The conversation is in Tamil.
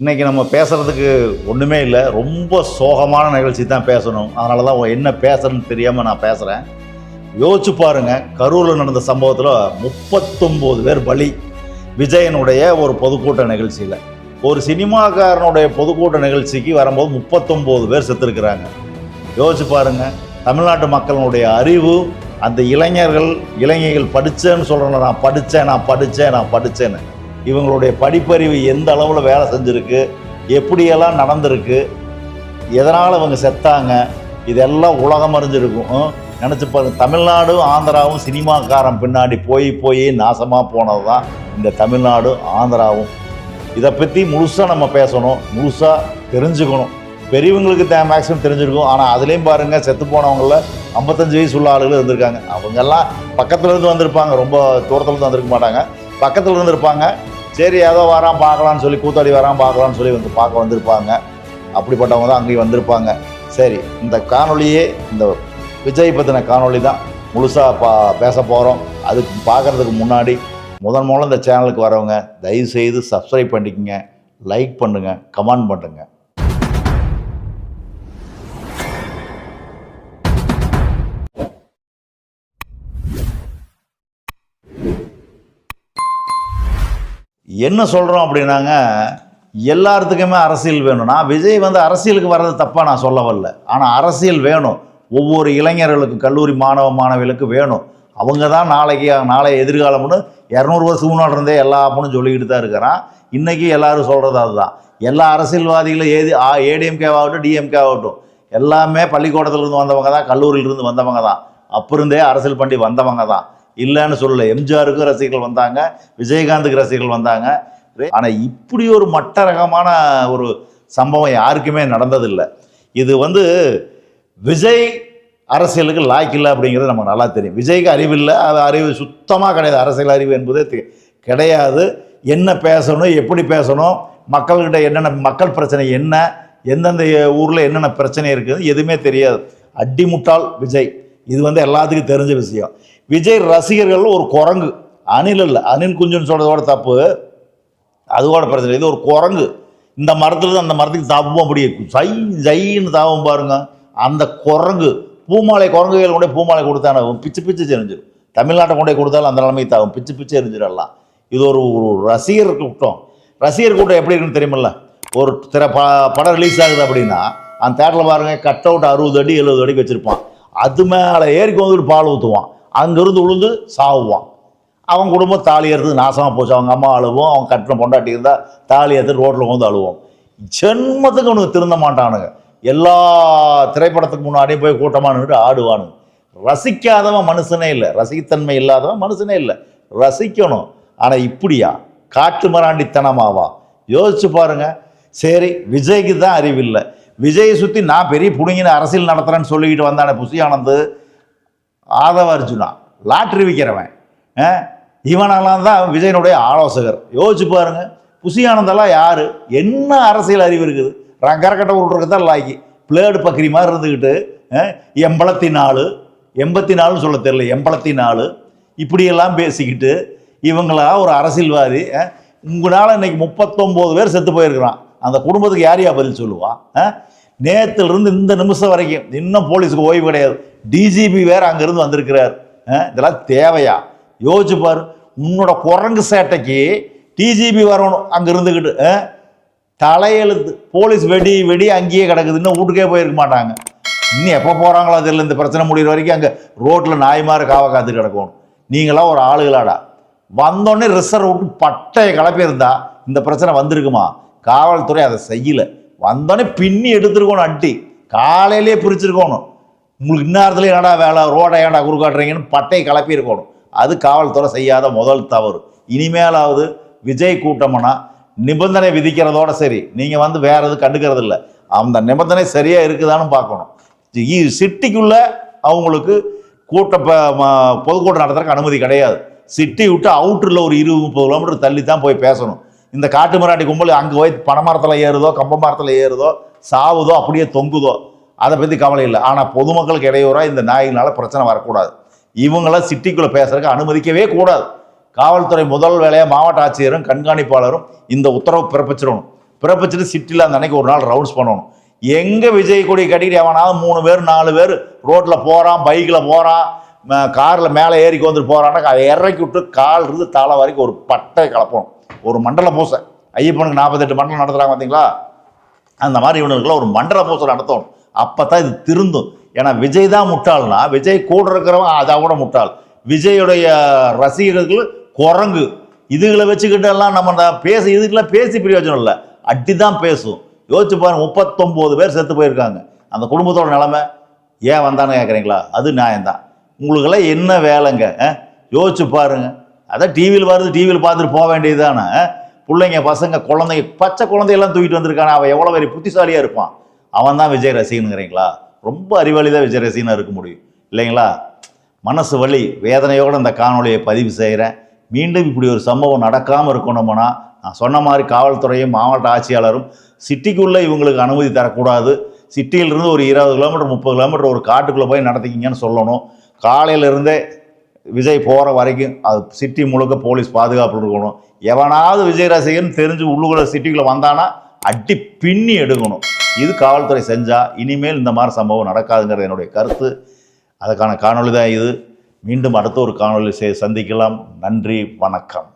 இன்னைக்கு நம்ம பேசுகிறதுக்கு ஒன்றுமே இல்லை. ரொம்ப சோகமான நிகழ்ச்சி தான் பேசணும். அதனால தான் என்ன பேசுறேன்னு தெரியாமல் நான் பேசுகிறேன் யோசிச்சு பாருங்க கரூரில் நடந்த சம்பவத்தில் முப்பத்தொம்போது பேர் பலி. விஜயனுடைய ஒரு பொதுக்கூட்ட நிகழ்ச்சியில். ஒரு சினிமாக்காரனுடைய பொதுக்கூட்ட நிகழ்ச்சிக்கு வரும்போது முப்பத்தொம்போது பேர் செத்துருக்குறாங்க. யோசிச்சு பாருங்க தமிழ்நாட்டு மக்களுடைய அறிவு அந்த இளைஞர்கள் இளைஞர்கள் படித்தேன்னு சொல்கிறேன் நான் படித்தேன் நான் படித்தேன் நான் படித்தேன்னு இவங்களுடைய படிப்பறிவு எந்த அளவில் வேலை செஞ்சுருக்கு எப்படியெல்லாம் நடந்திருக்கு எதனால் இவங்க செத்தாங்க இதெல்லாம் உலகம் அறிஞ்சிருக்கும். நினச்சி பாருங்க தமிழ்நாடும் ஆந்திராவும் சினிமாக்காரன் பின்னாடி போய் போய் நாசமாக போனது தான் இந்த தமிழ்நாடும் ஆந்திராவும். இதை பற்றி முழுசாக நம்ம பேசணும் முழுசாக தெரிஞ்சுக்கணும். பெரியவங்களுக்கு தே மேக்ஸிமம் தெரிஞ்சிருக்கும். ஆனால் அதுலேயும் பாருங்கள் செத்து போனவங்கள ஐம்பத்தஞ்சு வயசு உள்ள ஆளுகள் இருந்திருக்காங்க. அவங்கெல்லாம் பக்கத்துலேருந்து வந்திருப்பாங்க ரொம்ப தூரத்துலேருந்து வந்திருக்க மாட்டாங்க. பக்கத்தில் இருந்திருப்பாங்க சரி ஏதோ வரான் பார்க்கலான்னு சொல்லி கூத்தாடி வரான் பார்க்கலான்னு சொல்லி வந்து பார்க்க வந்திருப்பாங்க. அப்படிப்பட்டவங்க தான் அங்கேயும் வந்திருப்பாங்க. சரி இந்த காணொலியே இந்த விஜய் பற்றின காணொலி தான். முழுசாக பா பேச போகிறோம் அதுக்கு பார்க்குறதுக்கு முன்னாடி முதன் முதல்ல இந்த சேனலுக்கு வரவங்க தயவு செய்து சப்ஸ்கிரைப் பண்ணிக்கங்க லைக் பண்ணுங்கள் கமெண்ட் பண்ணுங்கள் என்ன சொல்கிறோம் அப்படின்னாங்க எல்லாத்துக்குமே அரசியல் வேணும். நான் விஜய் வந்து அரசியலுக்கு வர்றது தப்பாக நான் சொல்ல வரல. ஆனால் அரசியல் வேணும். ஒவ்வொரு இளைஞர்களுக்கு கல்லூரி மாணவ மாணவிகளுக்கு வேணும். அவங்க தான் நாளைக்கு நாளைய எதிர்காலம்னு இரநூறு வருஷம் முன்னாடி இருந்தே எல்லா அப்பனும் சொல்லிக்கிட்டு தான் இருக்கிறான். இன்றைக்கி எல்லாரும் சொல்கிறது அதுதான். எல்லா அரசியல்வாதிகளும் ஏது ஏடிஎம்கே ஆகட்டும் டிஎம்கே ஆகட்டும். எல்லாமே பள்ளிக்கூடத்துலேருந்து வந்தவங்க தான் கல்லூரியிலிருந்து வந்தவங்க தான். அப்போ இருந்தே அரசியல் பண்ணி வந்தவங்க தான். இல்லைன்னு சொல்லலை. எம்ஜிஆருக்கும் ரசிகர்கள் வந்தாங்க விஜயகாந்துக்கு ரசிகர்கள் வந்தாங்க. ஆனால் இப்படி ஒரு மட்ட ரகமான ஒரு சம்பவம் யாருக்குமே நடந்ததில்லை. இது வந்து விஜய் அரசியலுக்கு லாய்க்கில்லை அப்படிங்கிறது நமக்கு நல்லா தெரியும். விஜய்க்கு அறிவு இல்லை. அது அறிவு சுத்தமாக கிடையாது. அரசியல் அறிவு என்பதே தெ- கிடையாது. என்ன பேசணும் எப்படி பேசணும் மக்கள்கிட்ட என்னென்ன மக்கள் பிரச்சனை என்ன எந்தெந்த ஊரில் என்னென்ன பிரச்சனை இருக்குது எதுவுமே தெரியாது. அடிமுட்டாள் விஜய். இது வந்து எல்லாத்துக்கும் தெரிஞ்ச விஷயம். விஜய் ரசிகர்கள் ஒரு குரங்கு. அணில் இல்லை அணில் குஞ்சுன்னு சொல்கிறதோட தப்பு. அதுவோட பிரச்சனை இது ஒரு குரங்கு. இந்த மரத்துல அந்த மரத்துக்கு தாப்பும் அப்படியே ஜை ஜைன்னு தாவும் பாருங்க. அந்த குரங்கு பூமாலை குரங்குகள் கொண்டே பூமாலை கொடுத்தான பிச்சு பிச்சு செறிஞ்சிடும் தமிழ்நாட்டை கொண்டே கொடுத்தாலும் அந்த நிலைமை தாவும். பிச்சு பிச்சு எரிஞ்சிடலாம். இது ஒரு ஒரு ரசிகர் கூட்டம். ரசிகர் கூட்டம் எப்படி இருக்குன்னு தெரியுமில்ல? ஒரு திற ப படம் ரிலீஸ் ஆகுது அப்படின்னா அந்த தேட்டரில் பாருங்க கட் அவுட் அறுபது அடி எழுபது அடிக்கு வச்சுருப்பான். அது மேலே ஏறிக்கு வந்துட்டு பால் ஊற்றுவான் அங்கேருந்து விழுந்து சாவுவான். அவன் குடும்பம் தாலி எடுத்து நாசமாக போச்சு. அவங்க அம்மா அழுவோம் அவன் கட்டின பொண்டாட்டி இருந்தால் தாலி எடுத்து ரோட்டில் வந்து அழுவோம். ஜென்மத்துக்கு அவனுக்கு திருந்த மாட்டானுங்க. எல்லா திரைப்படத்துக்கு முன்னாடியே போய் கூட்டமாக ஆடுவானுங்க. ரசிக்காதவன் மனுஷனே இல்லை. ரசிக்கத்தன்மை இல்லாதவன் மனுஷனே இல்லை. ரசிக்கணும். ஆனால் இப்படியா? காட்டு மராண்டித்தனமாவா? யோசிச்சு பாருங்க. சரி விஜய்க்கு தான் அறிவில்லை விஜயை சுற்றி நான் பெரிய புடுங்கின அரசியல் நடத்துகிறேன்னு சொல்லிக்கிட்டு வந்தானே புசியானந்து ஆதவ அர்ஜுனா லாட்ரி விற்கிறவன் அஹ், இவனெல்லாம் தான் விஜயனுடைய ஆலோசகர். யோசிச்சு பாருங்க. புசி ஆனந்தெல்லாம் என்ன அரசியல் அறிவு இருக்குது? ரங்கரக்கட்டை விட்றதுக்கு தான் லாக்கி பிளேடு பக்ரி மாதிரி இருந்துக்கிட்டு அஹ், எம்பளத்தி நாலு எண்பத்தி நாலுன்னு சொல்ல தெரியல எம்பளத்தி நாலு இப்படியெல்லாம் பேசிக்கிட்டு இவங்களா ஒரு அரசியல்வாதி உங்களால் இன்னைக்கு முப்பத்தொம்போது பேர் செத்து போயிருக்கிறான். அந்த குடும்பத்துக்கு யார் யா பதில் சொல்லுவா? நேற்றுலேருந்து இந்த நிமிஷம் வரைக்கும் இன்னும் போலீஸுக்கு ஓய்வு கிடையாது. டிஜிபி வேறு அங்கேருந்து வந்திருக்கிறார். இதெல்லாம் தேவையா? யோசிச்சு பாரு. உன்னோட குரங்கு சேட்டைக்கு டிஜிபி வரணும் அங்கே இருந்துக்கிட்டு தலையெழுத்து போலீஸ் வெடி வெடி அங்கேயே கிடக்குது. இன்னும் வீட்டுக்கே போயிருக்க மாட்டாங்க. இன்னும் எப்போ போகிறாங்களோ அதில் இந்த பிரச்சனை முடிகிற வரைக்கும் அங்கே ரோட்டில் நாய் மாதிரி காவ காத்து கிடக்கணும். நீங்களாம் ஒரு ஆளுகளாடா. வந்தோடனே ரிசர்வ் விட்டு பட்டையை கிளப்பியிருந்தா இந்த பிரச்சனை வந்திருக்குமா? காவல்துறை அதை செய்யலை. வந்தோடனே பின்னி எடுத்துருக்கணும் அட்டி காலையிலே பிரிச்சிருக்கணும். உங்களுக்கு இன்னாரத்துல என்னடா வேலை? ரோடை ஏன்டா குறுக்காட்டுறீங்கன்னு பட்டையை கலப்பி இருக்கணும். அது காவல்துறை செய்யாத முதல் தவறு. இனிமேலாவது விஜய் கூட்டம்னா நிபந்தனை விதிக்கிறதோட சரி. நீங்கள் வந்து வேற எதுவும் கண்டுக்கிறது இல்லை. அந்த நிபந்தனை சரியாக இருக்குதான்னு பார்க்கணும். சிட்டிக்குள்ளே அவங்களுக்கு கூட்ட ம- பொதுக்கூட்டம் நடத்துறதுக்கு அனுமதி கிடையாது. சிட்டி விட்டு அவுட்டரில் ஒரு இருபது முப்பது கிலோமீட்டர் தள்ளி தான் போய் பேசணும். இந்த காட்டு மிராண்டி கும்பல் அங்கே போய் பனைமரத்தில் ஏறுதோ கம்ப மரத்தில் ஏறுதோ சாவுதோ அப்படியே தொங்குதோ அதை பற்றி கவலை இல்லை. ஆனால் பொதுமக்களுக்கு இடையூறாக இந்த நாய்களால் பிரச்சனை வரக்கூடாது. இவங்களாம் சிட்டிக்குள்ளே பேசுறதுக்கு அனுமதிக்கவே கூடாது. காவல்துறை முதல் வேலையாக மாவட்ட ஆட்சியரும் கண்காணிப்பாளரும் இந்த உத்தரவு பிறப்பிச்சிடணும். பிறப்பிச்சுட்டு சிட்டியில் அந்த அன்னைக்கு ஒரு நாள் ரவுண்ட்ஸ் பண்ணணும். எங்கே விஜய் கொடி கட்டிக்கிட்டு எவனாவது மூணு பேர் நாலு பேர் ரோட்டில் போகிறான் பைக்கில் போகிறான் காரில் மேலே ஏறிக்கு வந்துட்டு போகிறான்னா அதை இறக்கி விட்டு கால் இருந்து தலை வரைக்கும் ஒரு பட்டை கலப்பணும். ஒரு மண்டல பூசை. ஐயப்பனுக்கு நாற்பத்தெட்டு மண்டலம் நடத்துகிறாங்க பார்த்தீங்களா அந்த மாதிரி இவனுக்குலாம் ஒரு மண்டல பூசை நடத்தணும். அப்போ தான் இது திருந்தும். ஏன்னா விஜய் தான் முட்டாள்னா விஜய் கூட இருக்கிறவன் அதை விட முட்டாள். விஜயுடைய ரசிகர்கள் குரங்கு. இதுகளை வச்சுக்கிட்டு எல்லாம் நம்ம பேச இதுக்கெல்லாம் பேசி பிரயோஜனம் இல்லை. அடி தான் பேசும். யோசிச்சு பாருங்க முப்பத்தொம்போது பேர் செத்து போயிருக்காங்க. அந்த குடும்பத்தோட நிலமை ஏன் வந்தான்னு கேட்குறீங்களா அது நியாயம்தான். உங்களுக்கெல்லாம் என்ன வேலைங்க யோசிச்சு பாருங்க. அதான் டிவியில் வருது டிவியில் பார்த்துட்டு போக வேண்டியது தானே பிள்ளைங்க பசங்க குழந்தைங்க பச்சை குழந்தையெல்லாம் தூக்கிட்டு வந்திருக்கானே அவன் எவ்வளோ பெரிய புத்திசாலியாக இருப்பான். அவன் தான் விஜய் ரசிகனுங்கிறீங்களா ரொம்ப அறிவாளி தான் விஜய் ரசிகனாக இருக்க முடியும். இல்லைங்களா? மனசு வலி வேதனையோடு இந்த காணொலியை பதிவு செய்கிறேன் மீண்டும் இப்படி ஒரு சம்பவம் நடக்காமல் இருக்கணும்னா நான் சொன்ன மாதிரி காவல்துறையும் மாவட்ட ஆட்சியாளரும் சிட்டிக்குள்ளே இவங்களுக்கு அனுமதி தரக்கூடாது. சிட்டியிலிருந்து ஒரு இருபது கிலோமீட்டர் முப்பது கிலோமீட்டர் ஒரு காட்டுக்குள்ளே போய் நடத்திக்கிங்கன்னு சொல்லணும். காலையிலேருந்தே விஜய் போகிற வரைக்கும் அது சிட்டி முழுக்க போலீஸ் பாதுகாப்பு இருக்கணும். எவனாவது விஜய் ரசிகன் தெரிஞ்சு உள்ளுக்குள்ள சிட்டிக்குள்ளே வந்தானா அட்டி பின்னி எடுக்கணும். இது காவல்துறை செஞ்சால் இனிமேல் இந்த மாதிரி சம்பவம் நடக்காதுங்கிறது என்னுடைய கருத்து. அதுக்கான காணொலி தான் இது. மீண்டும் அடுத்த ஒரு காணொளி சந்திக்கலாம். நன்றி. வணக்கம்.